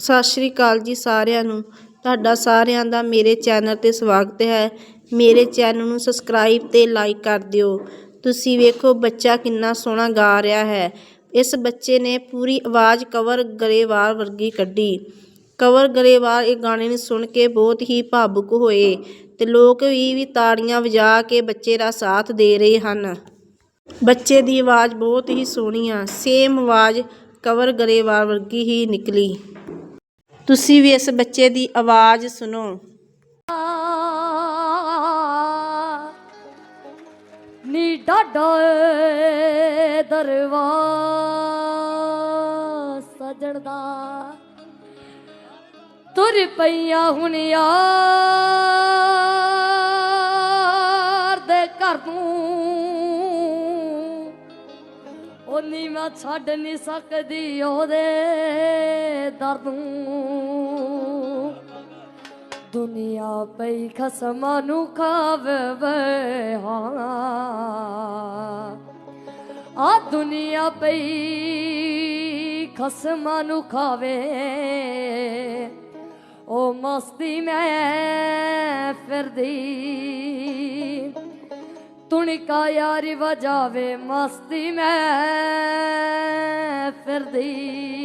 ਸਤਿ ਸ਼੍ਰੀ ਅਕਾਲ ਜੀ ਸਾਰਿਆਂ ਨੂੰ। ਤੁਹਾਡਾ ਸਾਰਿਆਂ ਦਾ ਮੇਰੇ ਚੈਨਲ ਤੇ ਸਵਾਗਤ ਹੈ। ਮੇਰੇ ਚੈਨਲ ਨੂੰ ਸਬਸਕ੍ਰਾਈਬ ਤੇ ਲਾਈਕ ਕਰ ਦਿਓ। ਤੁਸੀਂ ਵੇਖੋ ਬੱਚਾ ਕਿੰਨਾ ਸੋਹਣਾ ਗਾ ਰਿਹਾ ਹੈ। ਇਸ ਬੱਚੇ ਨੇ ਪੂਰੀ ਆਵਾਜ਼ ਕਵਰ ਗਰੇਵਾਲ ਵਰਗੀ ਕੱਢੀ। ਕਵਰ ਗਰੇਵਾਲ ਇਹ ਗਾਣੇ ਨੂੰ ਸੁਣ ਕੇ ਬਹੁਤ ਹੀ ਭਾਵੁਕ ਹੋਏ ਤੇ ਲੋਕ ਵੀ ਵੀ ਤਾੜੀਆਂ ਵਜਾ ਕੇ ਬੱਚੇ ਦਾ ਸਾਥ ਦੇ ਰਹੇ ਹਨ। ਬੱਚੇ ਦੀ ਆਵਾਜ਼ ਬਹੁਤ ਹੀ ਸੋਹਣੀ ਆ। ਸੇਮ ਆਵਾਜ਼ ਕਵਰ ਗਰੇਵਾਲ ਵਰਗੀ ਹੀ ਨਿਕਲੀ। ਤੁਸੀਂ ਵੀ ਇਸ ਬੱਚੇ ਦੀ ਆਵਾਜ਼ ਸੁਣੋ। ਨੀ ਡਾਡਾ ਏ ਦਰਵਾ ਸਜਣ ਦਾ। ਤੁਰ ਪਈਆਂ ਹੁਣ ਯਾਰ ਦੇ ਘਰ ਨੂੰ। ਉਹ ਨੀ ਮੈਂ ਛੱਡ ਨਹੀਂ ਸਕਦੀ ਉਹਦੇ ਦਰਦ ਨੂੰ। ਦੁਨੀਆ ਪਈ ਖਸਮਾਂ ਨੂੰ ਖਾਵੇ ਹਾਂ ਆ ਦੁਨੀਆ ਪਈ ਖਸਮਾਂ ਨੂੰ ਖਾਵੇ। ਉਹ ਮਸਤੀ ਮੈਂ ਫਿਰਦੀ। ਤੁਣਕਾ ਯਾਰੀ ਵਜਾਵੇ ਮਸਤੀ ਮੈਂ ਫਿਰਦੀ।